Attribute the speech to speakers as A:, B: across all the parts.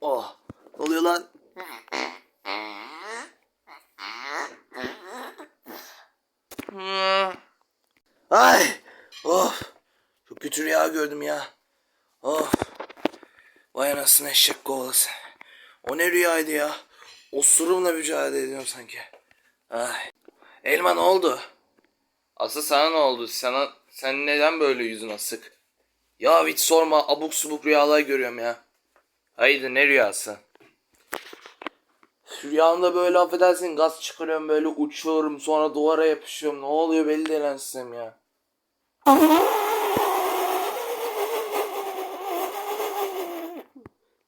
A: Oh, ne oluyor lan? Ay, of. Çok kötü rüya gördüm ya. Of. Vay anasını eşek kovalası. O ne rüyaydı ya? Osurumla mücadele ediyorum sanki. Ay. Elma ne oldu? Asıl sana ne oldu? Sana sen neden böyle yüzün asık? Ya hiç sorma abuk subuk rüyalar görüyorum ya. Haydi ne rüyası? Rüyamda böyle affedersin gaz çıkarıyorum böyle uçuyorum sonra duvara yapışıyorum. Ne oluyor belli değil ansızım ya.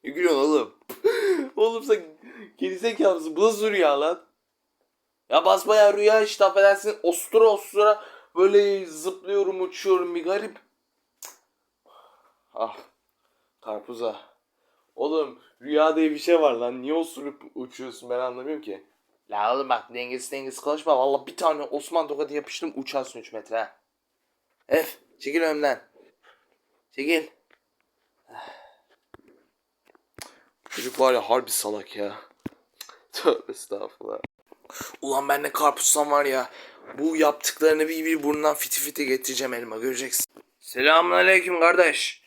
A: Ne gülüyorsun oğlum? oğlum sen gerizekalı mısın? Bu nasıl rüya lan? Ya basbayağı rüya işte affedersin ostura ostura böyle zıplıyorum uçuyorum bir garip. Ah karpuza. Oğlum rüya diye bir şey var lan niye osurup uçuyorsun ben anlamıyorum ki. La oğlum bak dengesiz dengesiz konuşma valla bir tane Osman tokadı yapıştım uçarsın 3 metre ha. Ef çekil önümden. Çekil. Çocuk var ya harbi salak ya. Tövbe estağfurullah. Ulan ben ne karpuzsam var ya. Bu yaptıklarını bir bir burnundan fiti fiti getireceğim elma göreceksin. Selamun aleyküm kardeş.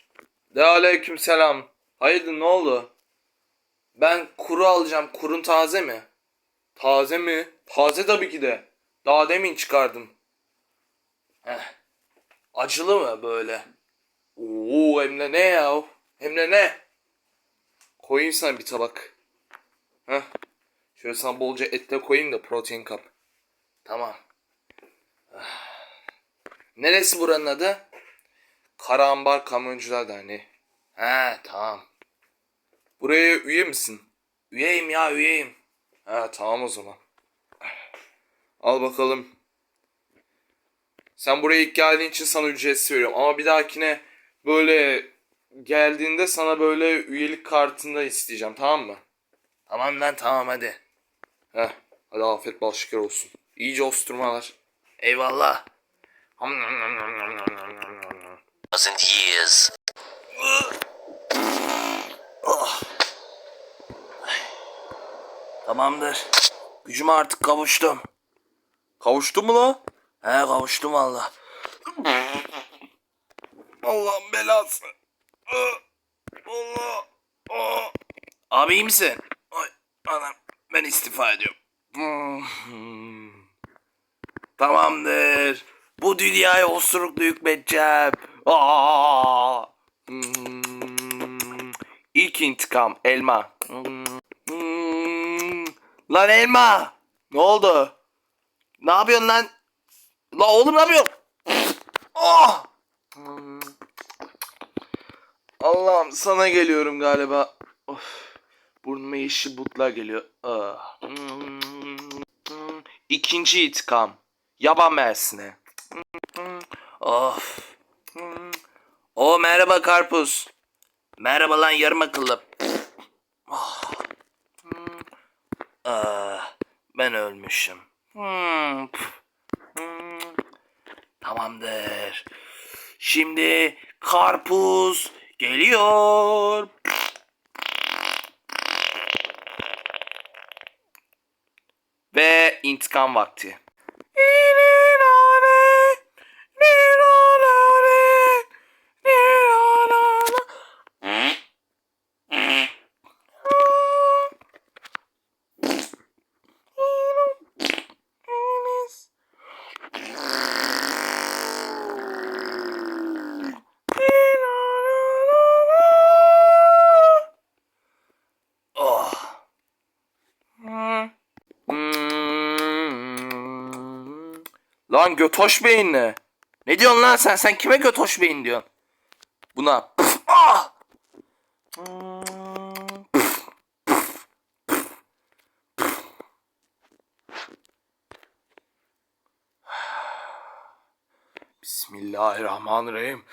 A: De aleyküm selam. Hayırdır ne oldu? Ben kuru alacağım. Kurun taze mi? Taze mi? Taze tabii ki de. Daha demin çıkardım. Heh. Acılı mı böyle? Oo hem de ne ya? Hem de ne? Koyayım sana bir tabak. Heh. Şöyle sana bolca et de koyayım da protein kap. Tamam. Neresi buranın adı? Karaambar Kamyoncular Derneği. He tamam. Buraya üye misin? Üyeyim ya üyeyim. He tamam o zaman. Al bakalım. Sen buraya ilk geldiğin için sana ücretsiz veriyorum. Ama bir dahakine böyle geldiğinde sana böyle üyelik kartında isteyeceğim tamam mı? Tamam lan tamam hadi. Heh, hadi afiyet bal şeker olsun. İyice osturmalar. Eyvallah.
B: thousand years.
A: Tamamdır. Gücüme artık kavuştum. Kavuştun mu la? He kavuştum valla. Allah'ın belası. Allah. Aa. Abi iyi misin? Ay, anam ben istifa ediyorum. Hmm. Tamamdır. Bu dünyaya osuruklu hükmedeceğim. Aa. Hmm. İlk intikam elma. Hmm. Lan elma. Ne oldu? Ne yapıyorsun lan? La oğlum ne yapıyorsun? Oh! Allah'ım sana geliyorum galiba. Burnuma yeşil butlar geliyor. Ah. İkinci intikam. Yaban mersine. Of. O merhaba karpuz. Merhaba lan yarım akıllı. Ah, ben ölmüşüm. Hmm. Tamamdır. Şimdi karpuz geliyor. Ve intikam vakti. Lan götoş beyinle. Ne diyorsun lan sen? Sen kime götoş beyin diyorsun? Buna. Pf, ah! Bismillahirrahmanirrahim.